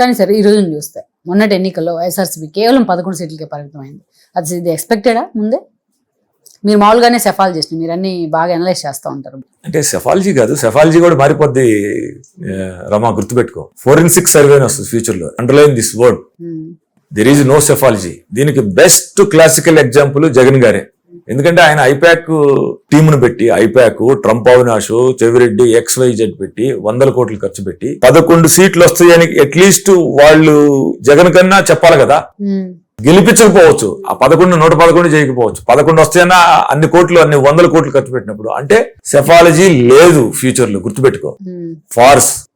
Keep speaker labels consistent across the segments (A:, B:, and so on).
A: కానీ సరే ఈ రోజున చూస్తే మొన్నటి ఎన్నికల్లో వైఎస్ఆర్సీపీ కేవలం పదకొండు సీట్లకే పరిమితమైంది. అది ఇది ఎక్స్పెక్టెడా ముందే? మీరు మామూలుగానే సెఫాల్ చేసిన మీరు అన్ని బాగా అనలైజ్ చేస్తూ ఉంటారు.
B: అంటే సెఫాలజీ కాదు సెఫాలజీ కూడా మారిపోద్ది రమా గుర్తుపెట్టుకో. ఫోరెన్సిక్ సర్వే అని వస్తుంది ఫ్యూచర్లో underline this word there is no psephology దీనికి బెస్ట్ క్లాసికల్ ఎగ్జాంపుల్ జగన్ గారే. ఎందుకంటే ఆయన ఐపాక్ టీమును పెట్టి I-PAC Trump Avinash Chevireddy X Y Z పెట్టి వందల కోట్లు ఖర్చు పెట్టి పదకొండు సీట్లు వస్తాయని అట్లీస్ట్ వాళ్ళు జగన్ కన్నా చెప్పాలి కదా. గెలిపించకపోవచ్చు. ఆ పదకొండు నూట పదకొండు చేయకపోవచ్చు. పదకొండు వస్తాయన్నా అన్ని కోట్లు అన్ని వందల కోట్లు ఖర్చు పెట్టినప్పుడు. అంటే సెఫాలజీ లేదు ఫ్యూచర్లో గుర్తుపెట్టుకో. ఫార్స్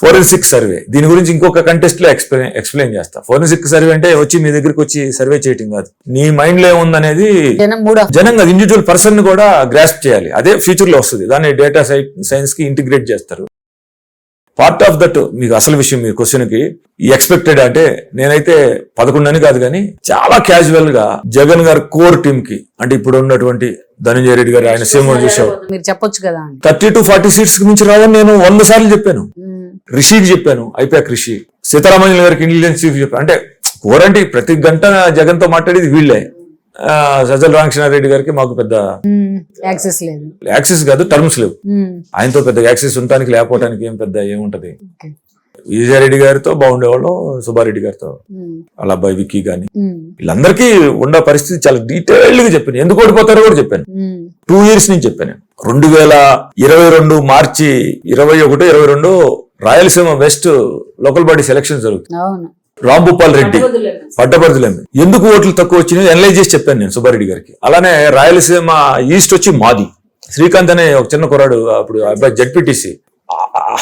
B: ఫోరెన్సిక్ సర్వే దీని గురించి ఇంకొక కంటెస్ట్లో ఎక్స్ప్లెయిన్ ఎక్స్ప్లెయిన్ చేస్తా. ఫోరెన్సిక్ సర్వే అంటే వచ్చి మీ దగ్గరికి వచ్చి సర్వే చేయటం కాదు. నీ మైండ్లో ఏముందనేది
A: జనం
B: కాదు ఇండివిజువల్ పర్సన్ని కూడా గ్రాస్ప్ చేయాలి. అదే ఫ్యూచర్లో వస్తుంది. దాన్ని డేటా సైన్స్కి ఇంటిగ్రేట్ చేస్తారు. పార్ట్ ఆఫ్ దట్ మీకు అసలు విషయం మీ క్వశ్చన్కి ఎక్స్పెక్టెడ్ అంటే నేనైతే పదకొండు అని కాదు కానీ చాలా క్యాజువల్గా జగన్ గారి కోర్ టీమ్కి అంటే ఇప్పుడు ఉన్నటువంటి ధనంజయ రెడ్డి గారు ఆయన సీఎం చూసావు
A: మీరు చెప్పొచ్చు కదా
B: థర్టీ టు ఫార్టీ సీట్స్ మించి రావని నేను వంద సార్లు చెప్పాను. రిషికి చెప్పాను ఐపాక్ రిషి సీతారామన్ గారికి ఇంటెలిజెన్స్ చీఫ్ చెప్పాను. అంటే కోరంటి ప్రతి గంట జగన్తో మాట్లాడేది వీళ్ళే. సజ్జల రామకృష్ణారెడ్డి గారికి మాకు పెద్ద
A: ఉమ్, యాక్సెస్ లేదు.
B: యాక్సెస్ కాదు టర్మ్స్ లేవు.
A: ఉమ్,
B: ఆయనతో పెద్ద యాక్సెస్ ఉండటానికి లేకపోవడానికి ఏం పెద్ద ఏముంటది. విజయారెడ్డి గారితో బాగుండేవాళ్ళం సుబ్బారెడ్డి గారితో.
A: ఉమ్,
B: వాళ్ళ అబ్బాయి విక్కీ గాని. వీళ్ళందరికీ ఉన్న పరిస్థితి చాలా డీటెయిల్డ్గా చెప్పాను. ఎందుకు ఓడిపోతారో కూడా చెప్పాను. టూ ఇయర్స్ నుంచి చెప్పాను. రెండు వేల ఇరవై రెండు మార్చి ఇరవై ఒకటి ఇరవై రెండు Rayalaseema west local body selection జరుగుతుంది. రాంభూపాల్ రెడ్డి పట్టభద్రులేమి. ఎందుకు ఓట్లు తక్కువ వచ్చినాయి అనలైజ్ చేసి చెప్పాను నేను సుబ్బారెడ్డి గారికి. అలానే రాయలసీమ ఈస్ట్ వచ్చి మాది. శ్రీకాంత్ అనే ఒక చిన్న కుర్రాడు అప్పుడు అబ్బాయి జడ్పీటీసీ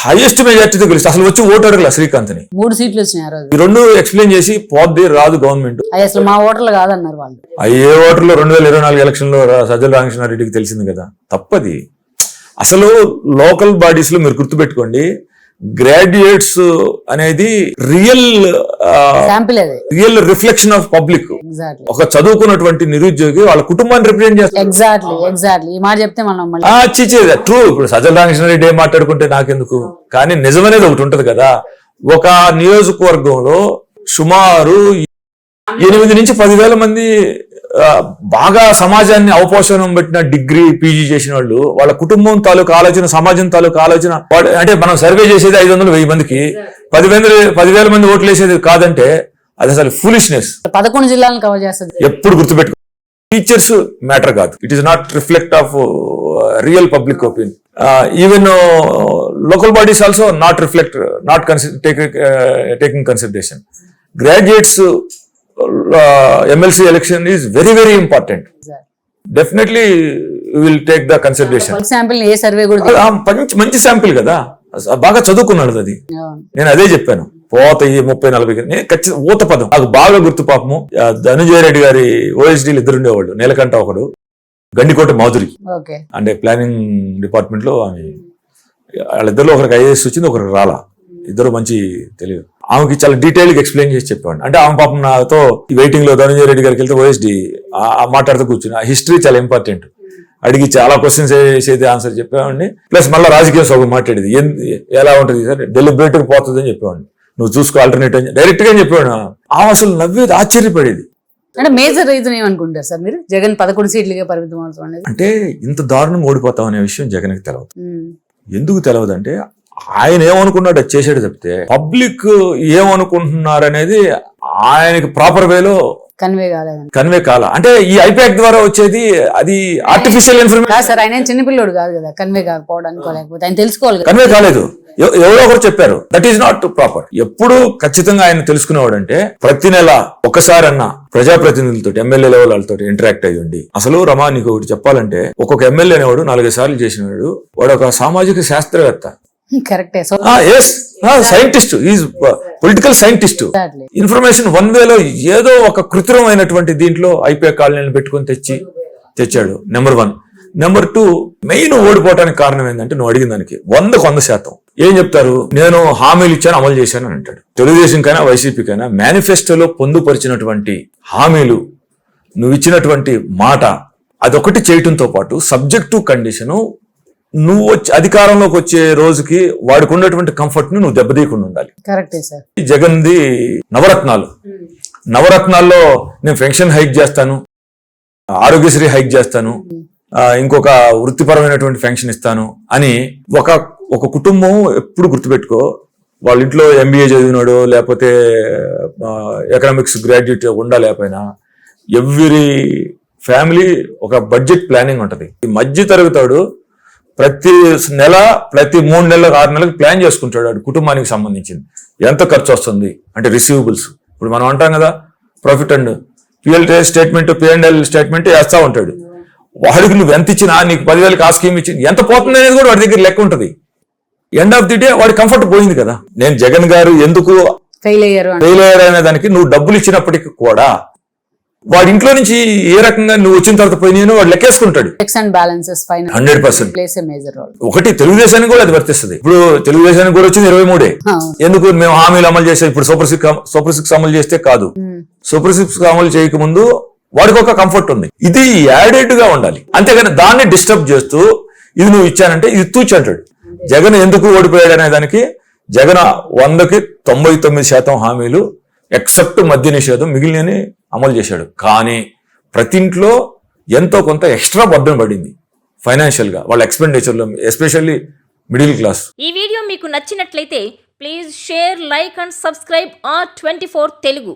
B: హైయెస్ట్ మెజార్టీతో గెలిచి అసలు వచ్చి ఓటు అడగల శ్రీకాంత్ని
A: మూడు సీట్లు వచ్చినాయి
B: ఈ రెండు ఎక్స్ప్లెయిన్ చేసి పోద్ది రాదు గవర్నమెంట్
A: అసలు మా ఓటర్లు కాదన్నారు వాళ్ళు.
B: ఏ ఓటర్లో రెండు వేల ఇరవై నాలుగు ఎలక్షన్లో సజ్జల రామకృష్ణారెడ్డికి తెలిసింది కదా. తప్పది. అసలు లోకల్ బాడీస్లో మీరు గుర్తుపెట్టుకోండి. గ్రాడ్యుయేట్స్ అనేది real real reflection of public. ఒక చదువుకున్నటువంటి నిరుద్యోగి వాళ్ళ కుటుంబాన్ని రిప్రజెంట్ చేస్తారు ట్రూ ఇప్పుడు సజ్జల రామకృష్ణారెడ్డి ఏం మాట్లాడుకుంటే నాకెందుకు? కానీ నిజమనేది ఒకటి ఉంటది కదా. ఒక నియోజకవర్గంలో సుమారు ఎనిమిది నుంచి పదివేల మంది బాగా సమాజాన్ని అవపోషణం పెట్టిన డిగ్రీ పీజీ చేసిన వాళ్ళు వాళ్ళ కుటుంబం తాలూకు ఆలోచన సమాజం తాలూకు ఆలోచన అంటే మనం సర్వే చేసేది ఐదు వందలు వెయ్యి మందికి. పదివేల పదివేల మంది ఓట్లు వేసేది కాదంటే అది అసలు ఫులిష్నెస్
A: పదకొండు జిల్లాలను కవర్ చేస్తుంది.
B: ఎప్పుడు గుర్తుపెట్టుకో. టీచర్స్ మ్యాటర్ కాదు. It is not reflect of real public opinion even local bodies also not reflect not taking consideration graduates MLC election is very very important definitely will take the consideration
A: sample a survey కూడా తీయలేదు.
B: మంచి మంచి sample కదా. బాగా చదువుకున్నాడు అది. నేను అదే చెప్పాను. పోత ఈ ముప్పై నలభై నేను ఖచ్చితంగా ఊత పదం. నాకు బాగా గుర్తు పాపము. ధనుంజయ రెడ్డి గారి ఓఎస్డీలు ఇద్దరు ఉండేవాళ్ళు. నీలకంఠ ఒకడు గండికోట మాధురి. అంటే ప్లానింగ్ డిపార్ట్మెంట్లో ఆమె వాళ్ళిద్దరిలో ఒకరికి ఐఏఎస్ వచ్చింది ఒకరికి రాలా. ఇద్దరు మంచి తెలియదు. ఆమెకి చాలా డీటెయిల్గా ఎక్స్ప్లెయిన్ చేసి చెప్పేవాడిని. అంటే ఆమె పాపం నాతో వెయిటింగ్లో ధనంజయ రెడ్డి గారికి వెళ్తే ఓఎస్డి మాట్లాడుతూ కూర్చుని ఆ హిస్టరీ చాలా ఇంపార్టెంట్. అడిగి చాలా క్వశ్చన్స్ వేసేది ఆన్సర్ చెప్పేవాడిని. ప్లస్ మళ్ళీ రాజకీయ సభ మాట్లాడేది. ఎలా ఉంటుంది సార్? డెలిబరేట్గా పోతుంది అని చెప్పేవాడిని. నువ్వు చూసుకో ఆల్టర్నేటివ్ డైరెక్ట్గా చెప్పేవాడు ఆమె అసలు నవ్వేది ఆశ్చర్యపడేది.
A: అంటే మేజర్ రీజన్ ఏమనుకుంటారు సార్ మీరు? జగన్ పదకొండు సీట్లకే పరిమితం అవడం అనేది.
B: అంటే ఇంత దారుణంగా ఓడిపోతాం అనే విషయం జగన్కి తెలియదు ఎందుకు తెలియదంటే ఆయన ఏమనుకున్నాడు అది చేసాడు చెప్తే పబ్లిక్ ఏమనుకుంటున్నారనేది ఆయనకి ప్రాపర్ వేలో
A: కన్వే కాలేదని
B: కన్వే కాల. అంటే ఈ ఐపాక్ ద్వారా వచ్చేది అది ఆర్టిఫిషియల్ ఇన్ఫర్మేషన్
A: సార్ ఆయన చిన్నపిల్లోడు కాదు కదా కన్వే కాకపోవడానికి లేకపోతే ఆయన తెలుసుకోవాలి
B: కన్వే కాలేదు. ఎవ- ఎవరో ఒకరు చెప్పారు దట్ ఈస్ నాట్ ప్రాపర్ ఎప్పుడు ఖచ్చితంగా ఆయన తెలుసుకునేవాడు అంటే ప్రతి నెల ఒకసారన్నా ప్రజాప్రతినిధులతో ఎమ్మెల్యే లెవెల్ వాళ్ళతో ఇంటరాక్ట్ అయ్యి ఉండి అసలు రమా నీకు ఒకటి చెప్పాలంటే ఒక్కొక్క ఎమ్మెల్యే అనేవాడు నాలుగైదు సార్లు చేసినవాడు వాడు ఒక సామాజిక శాస్త్రవేత్త.
A: కరెక్టే.
B: Scientist is political scientist. Information one వేలో ఏదో ఒక కృత్రిమైనటువంటి దీంట్లో ఐపీఐ కాలనీని పెట్టుకొని తెచ్చి తెచ్చాడు number one number two main ఓడిపోవడానికి కారణం ఏంటంటే నువ్వు అడిగిన దానికి వందకు వంద శాతం. ఏం చెప్తారు? నేను హామీలు ఇచ్చాను అమలు చేశాను అని అంటాడు. తెలుగుదేశం కైనా వైసీపీకైనా మేనిఫెస్టోలో పొందుపరిచినటువంటి హామీలు నువ్వు ఇచ్చినటువంటి మాట అదొకటి చేయటంతో పాటు సబ్జెక్టు కండిషను నువ్వు వచ్చి అధికారంలోకి వచ్చే రోజుకి వాడికి ఉన్నటువంటి కంఫర్ట్ని నువ్వు దెబ్బతీయకుండా ఉండాలి.
A: కరెక్టే సార్.
B: ఈ జగన్ది నవరత్నాలు. నవరత్నాల్లో నేను పెన్షన్ హైక్ చేస్తాను ఆరోగ్యశ్రీ హైక్ చేస్తాను ఇంకొక వృత్తిపరమైనటువంటి పెన్షన్ ఇస్తాను అని ఒక ఒక కుటుంబం ఎప్పుడు గుర్తుపెట్టుకో వాళ్ళ ఇంట్లో ఎంబీఏ చదివినాడు లేకపోతే ఎకనామిక్స్ గ్రాడ్యుయేట్ ఉండా లేకపోయినా ఎవ్రీ ఫ్యామిలీ ఒక బడ్జెట్ ప్లానింగ్ ఉంటది. ఈ మధ్య తరగతాడు ప్రతి నెల ప్రతి మూడు నెలలకు ఆరు నెలలకు ప్లాన్ చేసుకుంటాడు వాడి కుటుంబానికి సంబంధించింది. ఎంత ఖర్చు వస్తుంది? అంటే రిసీవబుల్స్ ఇప్పుడు మనం అంటాం కదా profit and PL statement P and L statement వేస్తా ఉంటాడు. వాడికి నువ్వు ఎంత ఇచ్చినా నీకు పదివేలకు ఆ స్కీమ్ ఇచ్చి ఎంత పోతుంది అనేది కూడా వాడి దగ్గర లెక్క ఉంటుంది. ఎండ్ ఆఫ్ ది డే వాడి కంఫర్ట్ పోయింది కదా. నేను జగన్ గారు ఎందుకు
A: ఫెయిల్ అయ్యారు అంటే
B: ఫెయిల్ అయ్యారు అనే దానికి నువ్వు డబ్బులు ఇచ్చినప్పటికీ కూడా వాడి ఇంట్లో నుంచి ఏ రకంగా నువ్వు వచ్చిన తర్వాత పోయినాయో వాడు లెక్కేసుకుంటాడు.
A: Checks and balances final
B: hundred percent
A: place a major role
B: ఒకటి తెలుగుదేశానికి కూడా అది వర్తిస్తుంది. ఇప్పుడు తెలుగుదేశానికి కూడా వచ్చింది ఇరవై మూడే. ఎందుకు మేము హామీలు అమలు చేస్తే ఇప్పుడు సూపర్ సిక్స్ సూపర్ సిక్స్ అమలు చేస్తే కాదు. సూపర్ సిక్స్ అమలు చేయక ముందు వాడికి ఒక కంఫర్ట్ ఉంది. ఇది యాడెడ్గా ఉండాలి. అంతేగాని దాన్ని డిస్టర్బ్ చేస్తూ ఇది నువ్వు ఇచ్చానంటే ఇది తూచి అంటాడు. జగన్ ఎందుకు ఓడిపోయాడు అనే దానికి జగన్ వందకి తొంభై తొమ్మిది శాతం హామీలు ఎక్సెప్ట్ మద్య నిషేధం మిగిలినని అమలు చేశాడు. కానీ ప్రతి ఇంట్లో ఎంతో కొంత ఎక్స్ట్రా బర్డన్ పడింది ఫైనాన్షియల్గా వాళ్ళ ఎక్స్పెండిచర్లో ఎస్పెషల్లీ మిడిల్ క్లాస్.
C: ఈ వీడియో మీకు నచ్చినట్లయితే please share like and subscribe R twenty four Telugu.